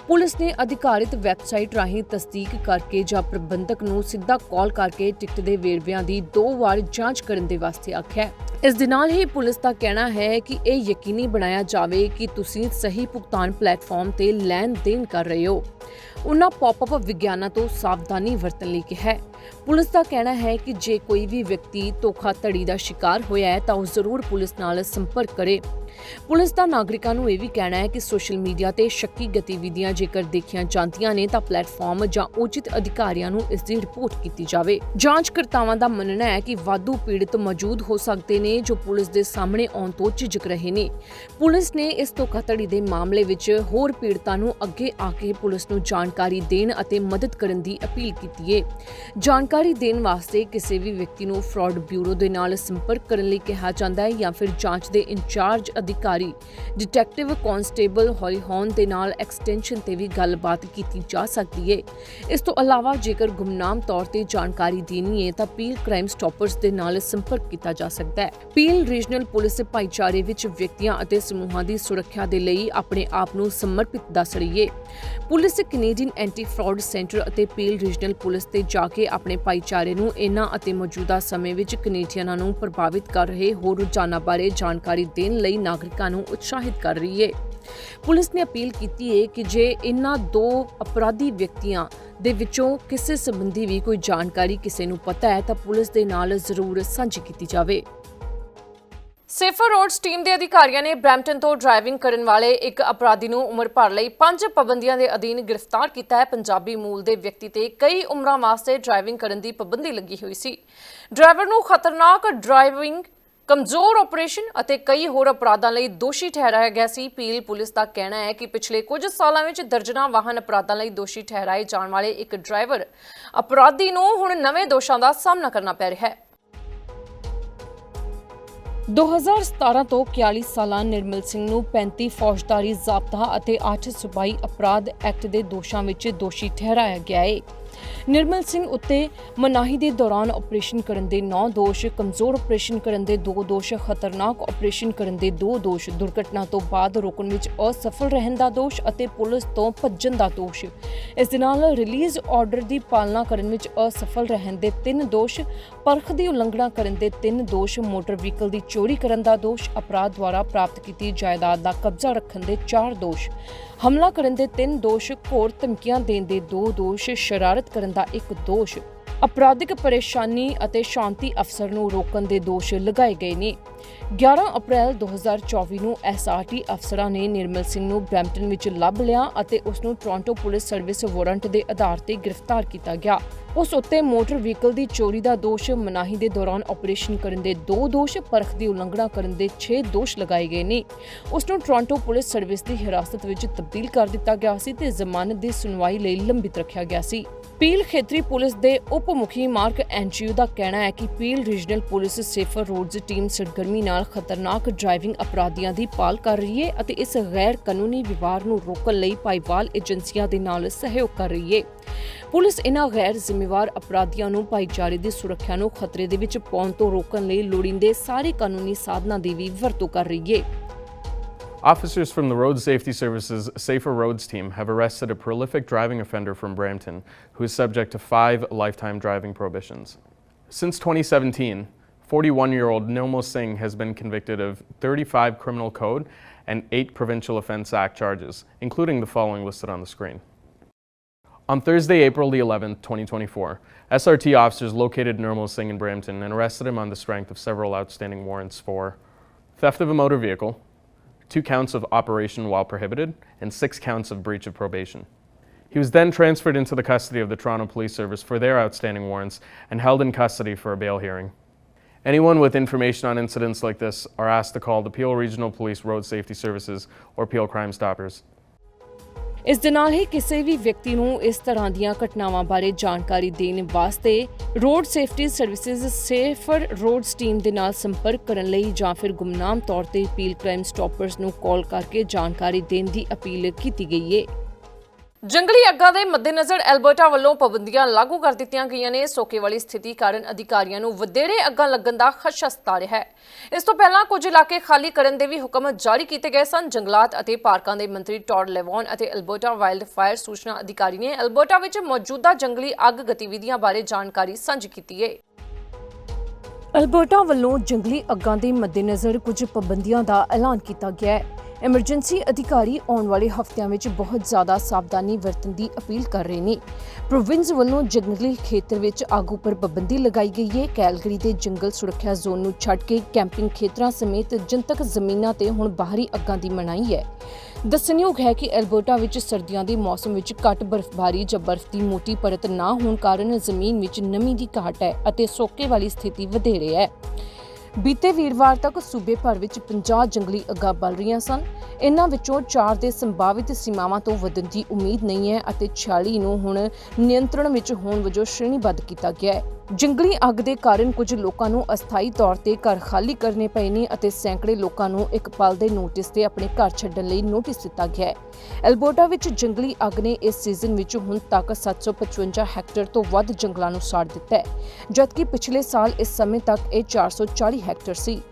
ਪੁਲਿਸ ਨੇ ਅਧਿਕਾਰਿਤ ਵੈਬਸਾਈਟ ਰਾਹੀਂ ਤਸਦੀਕ ਕਰਕੇ ਜਾਂ ਪ੍ਰਬੰਧਕ ਨੂੰ ਸਿੱਧਾ ਕਾਲ ਕਰਕੇ ਟਿਕਟ ਦੇ ਵੇਰਵਿਆਂ ਦੀ ਦੋ ਵਾਰ ਜਾਂਚ ਕਰਨ ਦੇ ਵਾਸਤੇ ਆਖਿਆ ਇਸ ਦੇ ਨਾਲ ਹੀ ਪੁਲਿਸ ਦਾ ਕਹਿਣਾ ਹੈ ਕਿ ਇਹ ਯਕੀਨੀ ਬਣਾਇਆ ਜਾਵੇ ਕਿ ਤੁਸੀਂ ਸਹੀ ਭੁਗਤਾਨ ਪਲੇਟਫਾਰਮ ਤੇ ਲੈਣ ਦੇਣ ਕਰ ਰਹੇ ਹੋ। ਉਹਨਾਂ ਪੌਪਅਪ ਵਿਗਿਆਨਾਂ ਤੋਂ ਸਾਵਧਾਨੀ ਵਰਤਣ ਲਈ ਕਿਹਾ ਹੈ। ਪੁਲਿਸ ਦਾ ਕਹਿਣਾ ਹੈ ਕਿ ਜੇ ਕੋਈ ਵੀ ਵਿਅਕਤੀ ਧੋਖਾਧੜੀ ਦਾ ਸ਼ਿਕਾਰ ਹੋਇਆ ਹੈ, ਤਾਂ ਉਹ ਜ਼ਰੂਰ ਪੁਲਿਸ ਨਾਲ ਸੰਪਰਕ ਕਰੇ। ਪੁਲਿਸ ਦਾ ਨਾਗਰਿਕਾਂ ਨੂੰ ਇਹ ਵੀ ਕਹਿਣਾ ਹੈ ਕਿ ਸੋਸ਼ਲ ਮੀਡੀਆ ਤੇ ਸ਼ੱਕੀ ਗਤੀਵਿਧੀਆਂ ਜੇਕਰ ਦੇਖੀਆਂ ਜਾਂਦੀਆਂ ਨੇ, ਤਾਂ ਪਲੇਟਫਾਰਮ ਜਾਂ ਉਚਿਤ ਅਧਿਕਾਰੀਆਂ ਨੂੰ ਇਸ ਦੀ ਰਿਪੋਰਟ ਕੀਤੀ ਜਾਵੇ। ਜਾਂਚਕਰਤਾਵਾਂ ਦਾ ਮੰਨਣਾ ਹੈ ਕਿ ਵਾਧੂ ਪੀੜਤ ਮੌਜੂਦ ਹੋ ਸਕਦੇ ਨੇ, ਜੋ ਪੁਲਿਸ ਦੇ ਸਾਹਮਣੇ ਆਉਣ ਤੋਂ ਝਿਜਕ ਰਹੇ ਨੇ। ਪੁਲਿਸ ਨੇ ਇਸ ਧੋਖਾਧੜੀ ਦੇ ਮਾਮਲੇ ਵਿੱਚ ਹੋਰ ਪੀੜਤਾਂ ਨੂੰ ਅੱਗੇ ਆ ਕੇ ਪੁਲਿਸ ਨੂੰ ਜਾਣਕਾਰੀ ਦੇਣ ਅਤੇ ਮਦਦ ਕਰਨ ਦੀ ਅਪੀਲ ਕੀਤੀ ਹੈ ਜਾਣਕਾਰੀ ਦੇਣ ਵਾਸਤੇ ਕਿਸੇ ਵੀ ਵਿਅਕਤੀ ਨੂੰ ਫਰਾਡ ਬਿਊਰੋ ਦੇ ਨਾਲ ਸੰਪਰਕ ਕਰਨ ਲਈ ਕਿਹਾ ਜਾਂਦਾ ਹੈ ਜਾਂ ਫਿਰ ਜਾਂਚ ਦੇ ਇੰਚਾਰਜ ਅਧਿਕਾਰੀ, ਡਿਟੈਕਟਿਵ ਕਾਂਸਟੇਬਲ ਹੌਲੀਹੌਨ ਦੇ ਨਾਲ ਐਕਸਟੈਂਸ਼ਨ ਤੇ ਵੀ ਗੱਲਬਾਤ ਕੀਤੀ ਜਾ ਸਕਦੀ ਹੈ ਇਸ ਤੋਂ ਇਲਾਵਾ ਜੇਕਰ ਗੁਮਨਾਮ ਤੌਰ ਤੇ ਜਾਣਕਾਰੀ ਦੇਣੀ ਹੈ ਤਾਂ ਪੀਲ ਕ੍ਰਾਈਮ ਸਟਾਪਰਸ ਦੇ ਨਾਲ ਸੰਪਰਕ ਕੀਤਾ ਜਾ ਸਕਦਾ ਹੈ। ਪੀਲ ਰੀਜਨਲ ਪੁਲਿਸ ਭਾਈਚਾਰੇ ਵਿੱਚ ਵਿਅਕਤੀਆਂ ਅਤੇ ਸਮੂਹਾਂ ਦੀ ਸੁਰੱਖਿਆ ਦੇ ਲਈ ਆਪਣੇ ਆਪ ਨੂੰ ਸਮਰਪਿਤ ਦੱਸ ਰਹੀ ਹੈ police Canadian Anti Fraud Centre ਅਤੇ ਪੀਲ ਰੀਜਨਲ ਪੁਲਿਸ ਤੇ ਜਾ ਕੇ ਆਪਣੇ ਭਾਈਚਾਰੇ ਨੂੰ ਇਹਨਾਂ ਅਤੇ ਮੌਜੂਦਾ ਸਮੇਂ ਵਿੱਚ ਕੈਨੇਡੀਅਨਾਂ ਨੂੰ ਪ੍ਰਭਾਵਿਤ ਕਰ ਰਹੇ ਹੋਰ ਰੁਝਾਨਾਂ ਬਾਰੇ ਜਾਣਕਾਰੀ ਦੇਣ ਲਈ ਨਾਗਰਿਕਾਂ ਨੂੰ ਉਤਸ਼ਾਹਿਤ ਕਰ ਰਹੀ ਹੈ ਪੁਲਿਸ ਨੇ ਅਪੀਲ ਕੀਤੀ ਹੈ ਕਿ ਜੇ ਇਹਨਾਂ ਦੋ ਅਪਰਾਧੀ ਵਿਅਕਤੀਆਂ ਦੇ ਵਿੱਚੋਂ ਕਿਸੇ ਸੰਬੰਧੀ ਵੀ ਕੋਈ ਜਾਣਕਾਰੀ ਕਿਸੇ ਨੂੰ ਪਤਾ ਹੈ ਤਾਂ ਪੁਲਿਸ ਦੇ ਨਾਲ ਜ਼ਰੂਰ ਸਾਂਝੀ ਕੀਤੀ ਜਾਵੇ। ਸੇਫਰ ਰੋਡਸ ਟੀਮ ਦੇ ਅਧਿਕਾਰੀਆਂ ਨੇ ਬ੍ਰੈਂਪਟਨ ਤੋਂ ਡਰਾਈਵਿੰਗ ਕਰਨ ਵਾਲੇ ਇੱਕ ਅਪਰਾਧੀ ਨੂੰ ਉਮਰ ਭਰ ਲਈ ਪੰਜ ਪਾਬੰਦੀਆਂ ਦੇ ਅਧੀਨ ਗ੍ਰਿਫਤਾਰ ਕੀਤਾ ਹੈ। ਪੰਜਾਬੀ ਮੂਲ ਦੇ ਵਿਅਕਤੀ ਤੇ ਕਈ ਉਮਰਾਂ ਵਾਸਤੇ ਡਰਾਈਵਿੰਗ ਕਰਨ ਦੀ ਪਾਬੰਦੀ ਲੱਗੀ ਹੋਈ ਸੀ। ਡਰਾਈਵਰ ਨੂੰ ਖਤਰਨਾਕ ਡਰਾਈਵਿੰਗ, ਕਮਜ਼ੋਰ ਆਪਰੇਸ਼ਨ ਅਤੇ ਕਈ ਹੋਰ ਅਪਰਾਧਾਂ ਲਈ ਦੋਸ਼ੀ ਠਹਿਰਾਇਆ ਗਿਆ ਸੀ। ਪੀਲ ਪੁਲਿਸ ਦਾ ਕਹਿਣਾ ਹੈ ਕਿ ਪਿਛਲੇ ਕੁਝ ਸਾਲਾਂ ਵਿੱਚ ਦਰਜਨਾਂ ਵਾਹਨ ਅਪਰਾਧਾਂ ਲਈ ਦੋਸ਼ੀ ਠਹਿਰਾਏ ਜਾਣ ਵਾਲੇ ਇੱਕ ਡਰਾਈਵਰ ਅਪਰਾਧੀ ਨੂੰ ਹੁਣ ਨਵੇਂ ਦੋਸ਼ਾਂ ਦਾ ਸਾਹਮਣਾ ਕਰਨਾ ਪੈ ਰਿਹਾ ਹੈ। 2017 ਤੋਂ 41 ਸਾਲਾ ਨਿਰਮਲ ਸਿੰਘ ਨੂੰ 35 ਫੌਜਦਾਰੀ ਜ਼ਾਬਤਾ ਅਤੇ 8 ਸੁਬਾਈ ਅਪਰਾਧ ਐਕਟ ਦੇ ਦੋਸ਼ਾਂ ਵਿੱਚ ਦੋਸ਼ੀ ਠਹਿਰਾਇਆ ਗਿਆ ਹੈ ਨਿਰਮਲ ਸਿੰਘ ਉੱਤੇ ਮਨਾਹੀ ਦੇ ਦੌਰਾਨ ਆਪਰੇਸ਼ਨ ਕਰਨ ਦੇ 9 ਦੋਸ਼, ਕਮਜ਼ੋਰ ਆਪਰੇਸ਼ਨ ਕਰਨ ਦੇ 2 ਦੋਸ਼, ਖਤਰਨਾਕ ਆਪਰੇਸ਼ਨ ਕਰਨ ਦੇ 2 ਦੋਸ਼, ਦੁਰਘਟਨਾ ਤੋਂ ਬਾਅਦ ਰੋਕਣ ਵਿੱਚ ਅਸਫਲ ਰਹਿਣ ਦਾ ਦੋਸ਼ ਅਤੇ ਪੁਲਿਸ ਤੋਂ ਭੱਜਣ ਦਾ ਦੋਸ਼। ਇਸ ਦੇ ਨਾਲ ਰਿਲੀਜ਼ ਆਰਡਰ ਦੀ ਪਾਲਣਾ ਕਰਨ ਵਿੱਚ ਅਸਫਲ ਰਹਿਣ ਦੇ 3 ਦੋਸ਼, ਪਰਖ ਦੀ ਉਲੰਘਣਾ ਕਰਨ ਦੇ 3 ਦੋਸ਼, ਮੋਟਰ ਵਹੀਕਲ ਦੀ ਚੋਰੀ ਕਰਨ ਦਾ ਦੋਸ਼, ਅਪਰਾਧ ਦੁਆਰਾ ਪ੍ਰਾਪਤ ਕੀਤੀ ਜਾਇਦਾਦ ਦਾ ਕਬਜ਼ਾ ਰੱਖਣ ਦੇ 4 ਦੋਸ਼। ਹਮਲਾ ਕਰਨ ਦੇ 3 ਦੋਸ਼, ਘੋਰ ਧਮਕੀਆਂ ਦੇਣ ਦੇ 2 ਦੋਸ਼, ਸ਼ਰਾਰਤ ਕਰਨ ਦਾ ਇੱਕ ਦੋਸ਼। ਅਪਰਾਧਿਕ ਪਰੇਸ਼ਾਨੀ ਅਤੇ ਸ਼ਾਂਤੀ ਅਫਸਰ ਨੂੰ ਰੋਕਣ ਦੇ ਦੋਸ਼ ਲਗਾਏ ਗਏ ਨੇ। 11 ਅਪ੍ਰੈਲ 2024 ਨੂੰ ਐਸਆਰਟੀ ਅਫਸਰਾਂ ਨੇ ਨਿਰਮਲ ਸਿੰਘ ਨੂੰ ਬ੍ਰੈਂਪਟਨ ਵਿੱਚ ਲੱਭ ਲਿਆ ਅਤੇ ਉਸ ਨੂੰ ਟੋਰਾਂਟੋ ਪੁਲਿਸ ਸਰਵਿਸ ਵਾਰੰਟ ਦੇ ਆਧਾਰ ਤੇ ਗ੍ਰਿਫਤਾਰ ਕੀਤਾ ਗਿਆ। ਉਸ ਉੱਤੇ ਮੋਟਰ ਵਹੀਕਲ ਦੀ ਚੋਰੀ ਦਾ ਦੋਸ਼, ਮਨਾਹੀ ਦੇ ਦੌਰਾਨ ਆਪਰੇਸ਼ਨ ਕਰਨ ਦੇ 2 ਦੋਸ਼, ਪਰਖ ਦੀ ਉਲੰਘਣਾ ਕਰਨ ਦੇ 6 ਦੋਸ਼ ਲਗਾਏ ਗਏ ਨੇ। ਉਸ ਨੂੰ ਟੋਰਾਂਟੋ ਪੁਲਿਸ ਸਰਵਿਸ ਦੀ ਹਿਰਾਸਤ ਵਿੱਚ ਤਬਦੀਲ ਕਰ ਦਿੱਤਾ ਗਿਆ ਸੀ ਤੇ ਜ਼ਮਾਨਤ ਦੀ ਸੁਣਵਾਈ ਲਈ ਲੰਬਿਤ ਰੱਖਿਆ ਗਿਆ ਸੀ। ਪੀਲ ਖੇਤਰੀ ਪੁਲਿਸ ਦੇ ਉਪ ਮੁਖੀ ਮਾਰਕ ਐਨਜੀਓ ਦਾ ਕਹਿਣਾ ਹੈ ਕਿ Peel Regional Police Safer Roads team ਸਰਗਰਮੀ ਨਾਲ ਖਤਰਨਾਕ ਡਰਾਈਵਿੰਗ ਅਪਰਾਧੀਆਂ ਦੀ ਪਾਲ ਕਰ ਰਹੀ ਹੈ ਅਤੇ ਇਸ ਗੈਰ ਕਾਨੂੰਨੀ ਵਿਵਹਾਰ ਨੂੰ ਰੋਕਣ ਲਈ ਭਾਈਵਾਲ ਏਜੰਸੀਆਂ ਦੇ ਨਾਲ ਸਹਿਯੋਗ ਕਰ ਰਹੀ ਹੈ ਪੁਲਿਸ ਇਹਨਾਂ ਗੈਰ ਜ਼ਿੰਮੇਵਾਰ ਅਪਰਾਧੀਆਂ ਨੂੰ ਭਾਈਚਾਰੇ ਦੀ ਸੁਰੱਖਿਆ ਨੂੰ ਖਤਰੇ ਦੇ ਵਿੱਚ ਪਾਉਣ ਤੋਂ ਰੋਕਣ ਲਈ ਲੋੜੀਂਦੇ ਸਾਰੇ ਕਾਨੂੰਨੀ ਸਾਧਨਾਂ ਦੀ ਵੀ ਵਰਤੋਂ ਕਰ ਰਹੀ ਹੈ Officers from the Road Safety Services Safer Roads team have arrested a prolific driving offender from Brampton who is subject to five lifetime driving prohibitions. Since 2017, 41 year old Nilmo Singh has been convicted of 35 criminal code and 8 Provincial Offence Act charges, including the following listed on the screen. On Thursday, April the 11th, 2024, SRT officers located Nirmal Singh in Brampton and arrested him on the strength of several outstanding warrants for theft of a motor vehicle, two counts of operation while prohibited, and six counts of breach of probation. He was then transferred into the custody of the Toronto Police Service for their outstanding warrants and held in custody for a bail hearing. Anyone with information on incidents like this are asked to call the Peel Regional Police Road Safety Services or Peel Crime Stoppers. ਇਸ ਦੇ ਨਾਲ ਹੀ ਕਿਸੇ ਵੀ ਵਿਅਕਤੀ ਨੂੰ ਇਸ ਤਰ੍ਹਾਂ ਦੀਆਂ ਘਟਨਾਵਾਂ ਬਾਰੇ ਜਾਣਕਾਰੀ ਦੇਣ ਵਾਸਤੇ Road Safety Services Safer Roads team ਦੇ ਨਾਲ ਸੰਪਰਕ ਕਰਨ ਲਈ ਜਾਂ ਫਿਰ ਗੁਮਨਾਮ ਤੌਰ ਤੇ ਪੀਲ ਕ੍ਰਾਈਮ ਸਟਾਪਰਸ ਨੂੰ ਕਾਲ ਕਰਕੇ ਜਾਣਕਾਰੀ ਦੇਣ ਦੀ ਅਪੀਲ ਕੀਤੀ ਗਈ ਹੈ ਜੰਗਲੀ ਅੱਗਾਂ ਦੇ ਮੱਦੇਨਜ਼ਰ ਐਲਬਰਟਾ ਵੱਲੋਂ ਪਾਬੰਦੀਆਂ ਲਾਗੂ ਕਰ ਦਿੱਤੀਆਂ ਗਈਆਂ ਨੇ। ਸੋਕੇ ਵਾਲੀ ਸਥਿਤੀ ਕਾਰਨ ਅਧਿਕਾਰੀਆਂ ਨੂੰ ਵਧੇਰੇ ਅੱਗਾਂ ਲੱਗਣ ਦਾ ਖਦਸ਼ਾ ਸਤਾ ਰਿਹਾ ਹੈ। ਇਸ ਤੋਂ ਪਹਿਲਾਂ ਕੁਝ ਇਲਾਕੇ ਖਾਲੀ ਕਰਨ ਦੇ ਵੀ ਹੁਕਮ ਜਾਰੀ ਕੀਤੇ ਗਏ ਸਨ। ਜੰਗਲਾਤ ਅਤੇ ਪਾਰਕਾਂ ਦੇ ਮੰਤਰੀ ਟੌਡ ਲੈਵਨ ਅਤੇ ਐਲਬਰਟਾ ਵਾਈਲਡ ਫਾਇਰ ਸੂਚਨਾ ਅਧਿਕਾਰੀ ਨੇ ਐਲਬਰਟਾ ਵਿੱਚ ਮੌਜੂਦਾ ਜੰਗਲੀ ਅੱਗ ਗਤੀਵਿਧੀਆਂ ਬਾਰੇ ਜਾਣਕਾਰੀ ਸਾਂਝੀ ਕੀਤੀ ਹੈ ਅਲਬਰਟਾ ਵੱਲੋਂ ਜੰਗਲੀ ਅੱਗਾਂ ਦੇ ਮੱਦੇਨਜ਼ਰ ਕੁਝ ਪਾਬੰਦੀਆਂ ਦਾ ਐਲਾਨ ਕੀਤਾ ਗਿਆ ਹੈ। ਐਮਰਜੈਂਸੀ ਅਧਿਕਾਰੀ ਆਉਣ ਵਾਲੇ ਹਫ਼ਤਿਆਂ ਵਿੱਚ ਬਹੁਤ ਜ਼ਿਆਦਾ ਸਾਵਧਾਨੀ ਵਰਤਣ ਦੀ ਅਪੀਲ ਕਰ ਰਹੇ ਨੇ। ਪ੍ਰੋਵਿੰਸ ਵੱਲੋਂ ਜੰਗਲੀ ਖੇਤਰ ਵਿੱਚ ਅੱਗ ਉੱਪਰ ਪਾਬੰਦੀ ਲਗਾਈ ਗਈ ਹੈ। ਕੈਲਗਰੀ ਦੇ ਜੰਗਲ ਸੁਰੱਖਿਆ ਜ਼ੋਨ ਨੂੰ ਛੱਡ ਕੇ ਕੈਂਪਿੰਗ ਖੇਤਰਾਂ ਸਮੇਤ ਜਨਤਕ ਜ਼ਮੀਨਾਂ ਤੇ ਹੁਣ ਬਾਹਰੀ ਅੱਗਾਂ ਦੀ ਮਨਾਹੀ ਹੈ। ਦੱਸਣਯੋਗ ਹੈ ਕਿ ਐਲਬਰਟਾ ਵਿੱਚ ਸਰਦੀਆਂ ਦੇ ਮੌਸਮ ਵਿੱਚ ਘੱਟ ਬਰਫ਼ਬਾਰੀ ਜਾਂ ਬਰਫ਼ ਦੀ ਮੋਟੀ ਪਰਤ ਨਾ ਹੋਣ ਕਾਰਨ ਜ਼ਮੀਨ ਵਿੱਚ ਨਮੀ ਦੀ ਘਾਟ ਹੈ ਅਤੇ ਸੋਕੇ ਵਾਲੀ ਸਥਿਤੀ ਵਧੇਰੇ ਹੈ। ਬੀਤੇ ਵੀਰਵਾਰ ਤੱਕ ਸੂਬੇ ਭਰ ਵਿੱਚ 50 ਜੰਗਲੀ ਅੱਗਾਂ ਬਲ ਰਹੀਆਂ ਸਨ। ਇਨ੍ਹਾਂ ਵਿੱਚੋਂ 4 ਦੇ ਸੰਭਾਵਿਤ ਸੀਮਾਵਾਂ ਤੋਂ ਵਧਣ ਦੀ ਉਮੀਦ ਨਹੀਂ ਹੈ ਅਤੇ 46 ਨੂੰ ਹੁਣ ਨਿਯੰਤਰਣ ਵਿੱਚ ਹੋਣ ਵਜੋਂ ਸ਼੍ਰੇਣੀਬੱਧ ਕੀਤਾ ਗਿਆ ਹੈ। ਜੰਗਲੀ ਅੱਗ ਦੇ ਕਾਰਨ ਕੁਝ ਲੋਕਾਂ ਨੂੰ ਅਸਥਾਈ ਤੌਰ ਤੇ ਘਰ ਖਾਲੀ ਕਰਨੇ ਪਏ ਨੇ ਅਤੇ ਸੈਂਕੜੇ ਲੋਕਾਂ ਨੂੰ ਇੱਕ ਪਲ ਦੇ ਨੋਟਿਸ ਤੇ ਆਪਣੇ ਘਰ ਛੱਡਣ ਲਈ ਨੋਟਿਸ ਦਿੱਤਾ ਗਿਆ ਹੈ। ਐਲਬਰਟਾ ਵਿੱਚ ਜੰਗਲੀ ਅੱਗ ਨੇ ਇਸ ਸੀਜ਼ਨ ਵਿੱਚ ਹੁਣ ਤੱਕ 755 ਹੈਕਟੇਅਰ ਤੋਂ ਵੱਧ ਜੰਗਲਾਂ ਨੂੰ ਸਾੜ ਦਿੱਤਾ ਹੈ। ਜਦਕਿ ਪਿਛਲੇ ਸਾਲ ਇਸ ਸਮੇਂ ਤੱਕ ਇਹ 440 Hector C.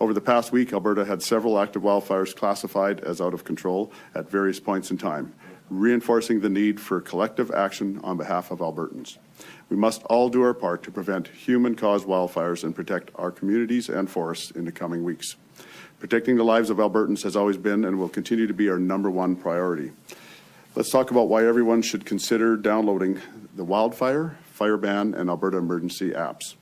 Over the past week, Alberta had several active wildfires classified as out of control at various points in time, reinforcing the need for collective action on behalf of Albertans. We must all do our part to prevent human caused wildfires and protect our communities and forests in the coming weeks. Protecting the lives of Albertans has always been and will continue to be our number one priority. Let's talk about why everyone should consider downloading the Wildfire, Fire Ban, and Alberta Emergency apps.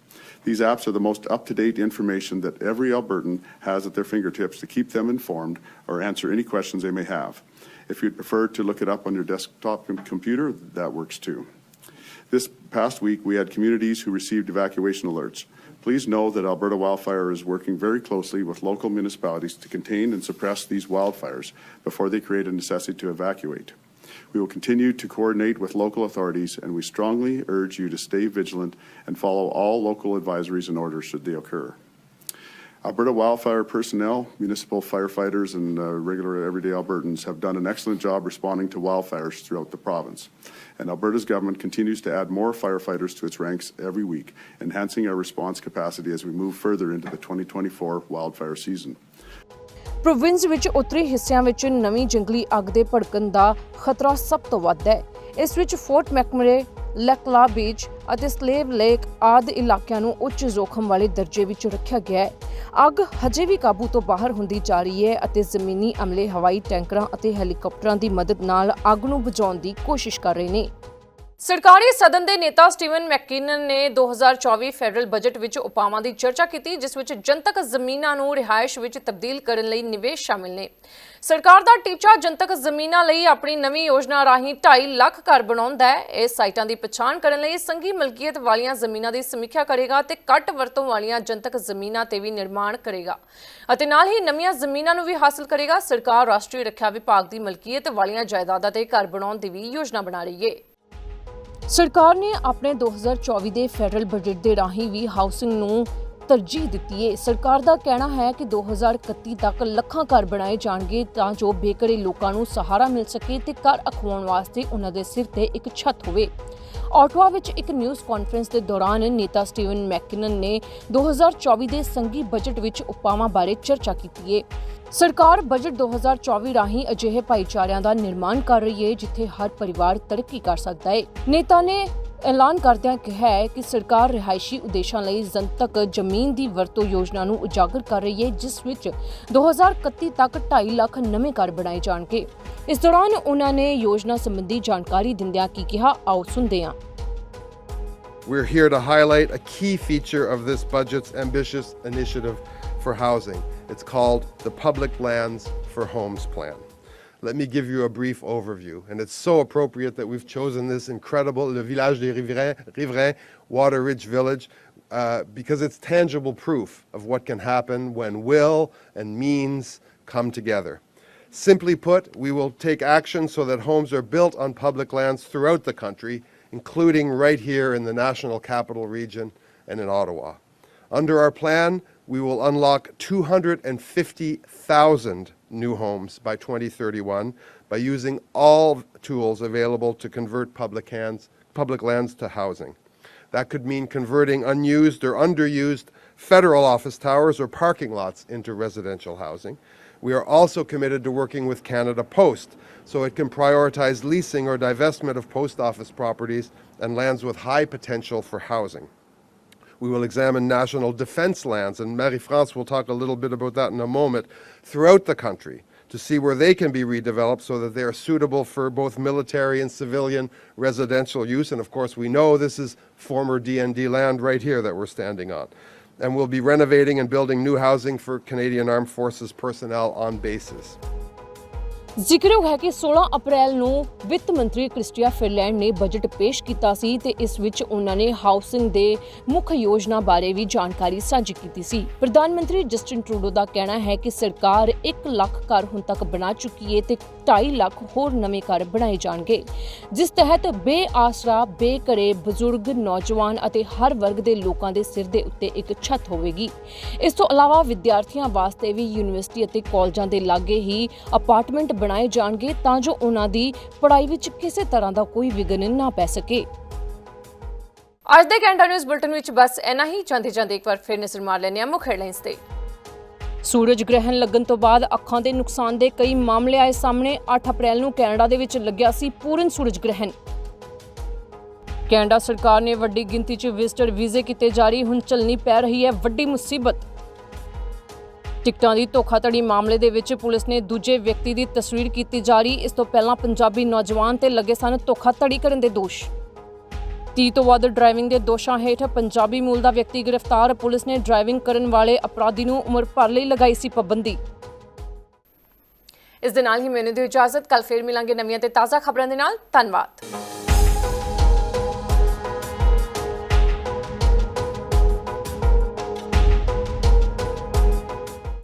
These apps are the most up to date information that every Albertan has at their fingertips to keep them informed or answer any questions they may have. If you'd prefer to look it up on your desktop com- computer, that works too. This past week, we had communities who received evacuation alerts. Please know that Alberta Wildfire is working very closely with local municipalities to contain and suppress these wildfires before they create a necessity to evacuate. We will continue to coordinate with local authorities, and we strongly urge you to stay vigilant and follow all local advisories and orders should they occur. Alberta wildfire personnel, municipal firefighters, and uh, regular everyday Albertans have done an excellent job responding to wildfires throughout the province. And Alberta's government continues to add more firefighters to its ranks every week, enhancing our response capacity as we move further into the 2024 wildfire season. Province ਵਿੱਚ ਉੱਤਰੀ ਹਿੱਸਿਆਂ ਵਿੱਚ ਨਵੀਂ ਜੰਗਲੀ ਅੱਗ ਦੇ ਭੜਕਣ ਦਾ ਖਤਰਾ ਸਭ ਤੋਂ ਵੱਧ ਹੈ। ਇਸ ਵਿੱਚ Fort McMurray, Lac La Biche Slave Lake ਆਦਿ ਇਲਾਕਿਆਂ ਨੂੰ ਉੱਚ ਜੋਖਮ ਵਾਲੇ ਦਰਜੇ ਵਿੱਚ ਰੱਖਿਆ ਗਿਆ ਹੈ। ਅੱਗ ਹਜੇ ਵੀ ਕਾਬੂ ਤੋਂ ਬਾਹਰ ਹੁੰਦੀ ਜਾ ਰਹੀ ਹੈ ਅਤੇ ਜ਼ਮੀਨੀ ਅਮਲੇ ਹਵਾਈ ਟੈਂਕਰਾਂ ਅਤੇ ਹੈਲੀਕਾਪਟਰਾਂ ਦੀ ਮਦਦ ਨਾਲ ਅੱਗ ਨੂੰ ਬੁਝਾਉਣ ਦੀ ਕੋਸ਼ਿਸ਼ ਕਰ ਰਹੇ ਨੇ। ਸਰਕਾਰੀ ਸਦਨ ਦੇ ਨੇਤਾ ਸਟੀਵਨ ਮੈਕਕਿਨਨ ਨੇ 2024 ਫੈਡਰਲ ਬਜਟ ਵਿੱਚ ਉਪਾਵਾਂ ਦੀ ਚਰਚਾ ਕੀਤੀ, ਜਿਸ ਵਿੱਚ ਜਨਤਕ ਜ਼ਮੀਨਾਂ ਨੂੰ ਰਿਹਾਇਸ਼ ਵਿੱਚ ਤਬਦੀਲ ਕਰਨ ਲਈ ਨਿਵੇਸ਼ ਸ਼ਾਮਿਲ ਨੇ। ਸਰਕਾਰ ਦਾ ਟੀਚਾ ਜਨਤਕ ਜ਼ਮੀਨਾਂ ਲਈ ਆਪਣੀ ਨਵੀਂ ਯੋਜਨਾ ਰਾਹੀਂ 2.5 ਲੱਖ ਘਰ ਬਣਾਉਂਦਾ ਹੈ। ਇਹ ਸਾਈਟਾਂ ਦੀ ਪਛਾਣ ਕਰਨ ਲਈ ਸੰਘੀ ਮਲਕੀਅਤ ਵਾਲੀਆਂ ਜ਼ਮੀਨਾਂ ਦੀ ਸਮੀਖਿਆ ਕਰੇਗਾ ਤੇ ਘੱਟ ਵਰਤੋਂ ਵਾਲੀਆਂ ਜਨਤਕ ਜ਼ਮੀਨਾਂ ਤੇ ਵੀ ਨਿਰਮਾਣ ਕਰੇਗਾ ਅਤੇ ਨਾਲ ਹੀ ਨਵੀਆਂ ਜ਼ਮੀਨਾਂ ਨੂੰ ਵੀ ਹਾਸਲ ਕਰੇਗਾ। ਸਰਕਾਰ ਰਾਸ਼ਟਰੀ ਰੱਖਿਆ ਵਿਭਾਗ ਦੀ ਮਲਕੀਅਤ ਵਾਲੀਆਂ ਜਾਇਦਾਦਾਂ ਤੇ ਘਰ ਬਣਾਉਣ ਦੀ ਵੀ ਯੋਜਨਾ ਬਣਾ ਰਹੀ ਹੈ ਸਰਕਾਰ ਨੇ ਆਪਣੇ 2024 ਦੇ ਫੈਡਰਲ ਬਜਟ ਦੇ ਰਾਹੀਂ ਵੀ ਹਾਊਸਿੰਗ ਨੂੰ ਤਰਜੀਹ ਦਿੱਤੀ ਹੈ ਸਰਕਾਰ ਦਾ ਕਹਿਣਾ ਹੈ ਕਿ 2031 ਤੱਕ ਲੱਖਾਂ ਘਰ ਬਣਾਏ ਜਾਣਗੇ ਤਾਂ ਜੋ ਬੇਘਰੇ ਲੋਕਾਂ ਨੂੰ ਸਹਾਰਾ ਮਿਲ ਸਕੇ ਤੇ ਘਰ ਅਖਵਾਉਣ ਵਾਸਤੇ ਉਹਨਾਂ ਦੇ ਸਿਰ ਤੇ ਇੱਕ ਛੱਤ ਹੋਵੇ। ਆਟਵਾ ਵਿੱਚ ਇੱਕ ਨਿਊਜ਼ ਕਾਨਫਰੰਸ ਦੇ ਦੌਰਾਨ ਨੇਤਾ ਸਟੀਵਨ ਮੈਕਕਿਨਨ ਨੇ 2024 ਦੇ ਸੰਘੀ ਬਜਟ ਵਿੱਚ ਉਪਾਵਾਂ ਬਾਰੇ ਚਰਚਾ ਕੀਤੀ ਹੈ ਸਰਕਾਰ ਬਜਟ 2024 ਰਾਹੀਂ ਅਜਿਹੇ ਭਾਈਚਾਰਿਆਂ ਦਾ ਨਿਰਮਾਣ ਕਰ ਰਹੀ ਹੈ ਜਿੱਥੇ ਹਰ ਪਰਿਵਾਰ ਤਰੱਕੀ ਕਰ ਸਕਦਾ ਹੈ ਨੇਤਾ ਨੇ ਐਲਾਨ ਕਰਦਿਆਂ ਕਿਹਾ ਹੈ ਕਿ ਸਰਕਾਰ ਰਿਹਾਇਸ਼ੀ ਉਦੇਸ਼ਾਂ ਲਈ ਜਨਤਕ ਜ਼ਮੀਨ ਦੀ ਵਰਤੋਂ ਯੋਜਨਾ ਨੂੰ ਉਜਾਗਰ ਕਰ ਰਹੀ ਹੈ ਜਿਸ ਵਿੱਚ 2031 ਤੱਕ 2.5 ਲੱਖ ਨਵੇਂ ਘਰ ਬਣਾਏ ਜਾਣਗੇ। ਇਸ ਦੌਰਾਨ ਉਹਨਾਂ ਨੇ ਯੋਜਨਾ ਸੰਬੰਧੀ ਜਾਣਕਾਰੀ ਦਿੰਦਿਆਂ ਕੀ ਕਿਹਾ ਆਓ ਸੁਣਦੇ ਹਾਂ We're here to highlight a key feature of this budget's ambitious initiative for housing. It's called the Public Lands for Homes Plan. Let me give you a brief overview. And it's so appropriate that we've chosen this incredible Le Village des Riverains, Riverains Water Ridge Village, uh, because it's tangible proof of what can happen when will and means come together. Simply put, we will take action so that homes are built on public lands throughout the country, including right here in the National Capital Region and in Ottawa. Under our plan, we will unlock 250,000 new homes by 2031 by using all tools available to convert public, hands, public lands to housing. That could mean converting unused or underused federal office towers or parking lots into residential housing. We are also committed to working with Canada Post so it can prioritize leasing or divestment of post office properties and lands with high potential for housing. We will examine national defense lands, and Marie France will talk a little bit about that in a moment, throughout the country to see where they can be redeveloped so that they are suitable for both military and civilian residential use. And of course, we know this is former DND land right here that we're standing on. And we'll be renovating and building new housing for Canadian Armed Forces personnel on bases. ਜ਼ਿਕਰਯੋਗ ਹੈ ਕਿ 16 ਅਪ੍ਰੈਲ ਨੂੰ ਵਿੱਤ ਮੰਤਰੀ Christy ਫਿਰਲੈਂਡ ਨੇ budget ਪੇਸ਼ ਕੀਤਾ ਸੀ ਤੇ ਇਸ ਵਿੱਚ ਉਹਨਾਂ ਨੇ ਹਾਊਸਿੰਗ ਦੇ ਮੁੱਖ ਯੋਜਨਾ ਬਾਰੇ ਵੀ ਜਾਣਕਾਰੀ ਸਾਂਝੀ ਕੀਤੀ ਸੀ। ਪ੍ਰਧਾਨ ਮੰਤਰੀ ਜਸਟਿਨ ਟਰੂਡੋ ਦਾ ਕਹਿਣਾ ਹੈ ਕਿ ਸਰਕਾਰ 1 ਲੱਖ ਘਰ ਹੁਣ ਤੱਕ ਬਣਾ ਚੁੱਕੀ ਹੈ ਤੇ 2.5 ਲੱਖ ਹੋਰ ਨਵੇਂ ਘਰ ਬਣਾਏ ਜਾਣਗੇ। ਜਿਸ ਤਹਿਤ ਬੇਆਸਰਾ, ਬੇਘਰੇ, ਬਜ਼ੁਰਗ, ਨੌਜਵਾਨ ਅਤੇ ਹਰ ਵਰਗ ਦੇ ਲੋਕਾਂ ਦੇ ਸਿਰ ਦੇ ਉੱਤੇ ਇੱਕ ਛੱਤ ਹੋਵੇਗੀ। ਇਸ ਤੋਂ ਇਲਾਵਾ ਵਿਦਿਆਰਥੀਆਂ ਵਾਸਤੇ ਵੀ ਯੂਨੀਵਰਸਿਟੀ ਅਤੇ ਕਾਲਜਾਂ ਦੇ ਲਾਗੇ ਹੀ ਅਪਾਰਟਮੈਂਟ ਬਣਾਏ ਜਾਣਗੇ ਤਾਂ ਜੋ ਉਹਨਾਂ ਦੀ ਪੜ੍ਹਾਈ ਵਿੱਚ ਕਿਸੇ ਤਰ੍ਹਾਂ ਦਾ ਕੋਈ ਵਿਘਨ ਨਾ ਪੈ ਸਕੇ। ਅੱਜ ਦੇ ਕੈਂਟਾ ਨਿਊਜ਼ ਬੁਲਟਨ ਵਿੱਚ ਬਸ ਇੰਨਾ ਹੀ। ਜਾਂਦੇ ਜਾਂਦੇ ਇੱਕ ਵਾਰ ਫਿਰ ਨਜ਼ਰ ਮਾਰ ਲੈਂਦੇ ਹਾਂ ਮੁੱਖ ਹੈਡਲਾਈਨਸ ਤੇ। ਸੂਰਜ ਗ੍ਰਹਿਣ ਲੱਗਣ ਤੋਂ ਬਾਅਦ ਅੱਖਾਂ ਦੇ ਨੁਕਸਾਨ ਦੇ ਕਈ ਮਾਮਲੇ ਆਏ ਸਾਹਮਣੇ। 8 ਅਪ੍ਰੈਲ ਨੂੰ ਕੈਨੇਡਾ ਦੇ ਵਿੱਚ ਲੱਗਿਆ ਸੀ ਪੂਰਨ ਸੂਰਜ ਗ੍ਰਹਿਣ। ਕੈਨੇਡਾ ਸਰਕਾਰ ਨੇ ਵੱਡੀ ਗਿਣਤੀ 'ਚ ਵਿਜ਼ਟਰ ਵੀਜ਼ੇ ਕੀਤੇ ਜਾਰੀ ਹੁਣ ਚੱਲਣੀ ਪੈ ਰਹੀ ਹੈ ਵੱਡੀ ਮੁਸੀਬਤ। ਟਿਕਟਾਂ ਦੀ ਧੋਖਾਧੜੀ ਮਾਮਲੇ ਦੇ ਵਿੱਚ ਪੁਲਿਸ ਨੇ ਦੂਜੇ ਵਿਅਕਤੀ ਦੀ ਤਸਵੀਰ ਕੀਤੀ ਜਾਰੀ। ਇਸ ਤੋਂ ਪਹਿਲਾਂ ਪੰਜਾਬੀ ਨੌਜਵਾਨ ਤੇ ਲੱਗੇ ਸਨ ਧੋਖਾਧੜੀ ਕਰਨ ਦੇ ਦੋਸ਼। 30 ਤੋਂ ਵੱਧ ਡਰਾਈਵਿੰਗ ਦੇ ਦੋਸ਼ਾਂ ਹੇਠ ਪੰਜਾਬੀ ਮੂਲ ਦਾ ਵਿਅਕਤੀ ਗ੍ਰਿਫਤਾਰ। ਪੁਲਿਸ ਨੇ ਡਰਾਈਵਿੰਗ ਕਰਨ ਵਾਲੇ ਅਪਰਾਧੀ ਨੂੰ ਉਮਰ ਭਰ ਲਈ ਲਗਾਈ ਸੀ ਪਾਬੰਦੀ। ਇਸ ਦੇ ਨਾਲ ਹੀ ਮੈਨੂੰ ਦਿਓ ਇਜਾਜ਼ਤ। ਕੱਲ ਫੇਰ ਮਿਲਾਂਗੇ ਨਵੀਆਂ ਤੇ ਤਾਜ਼ਾ ਖਬਰਾਂ ਦੇ ਨਾਲ। ਧੰਨਵਾਦ।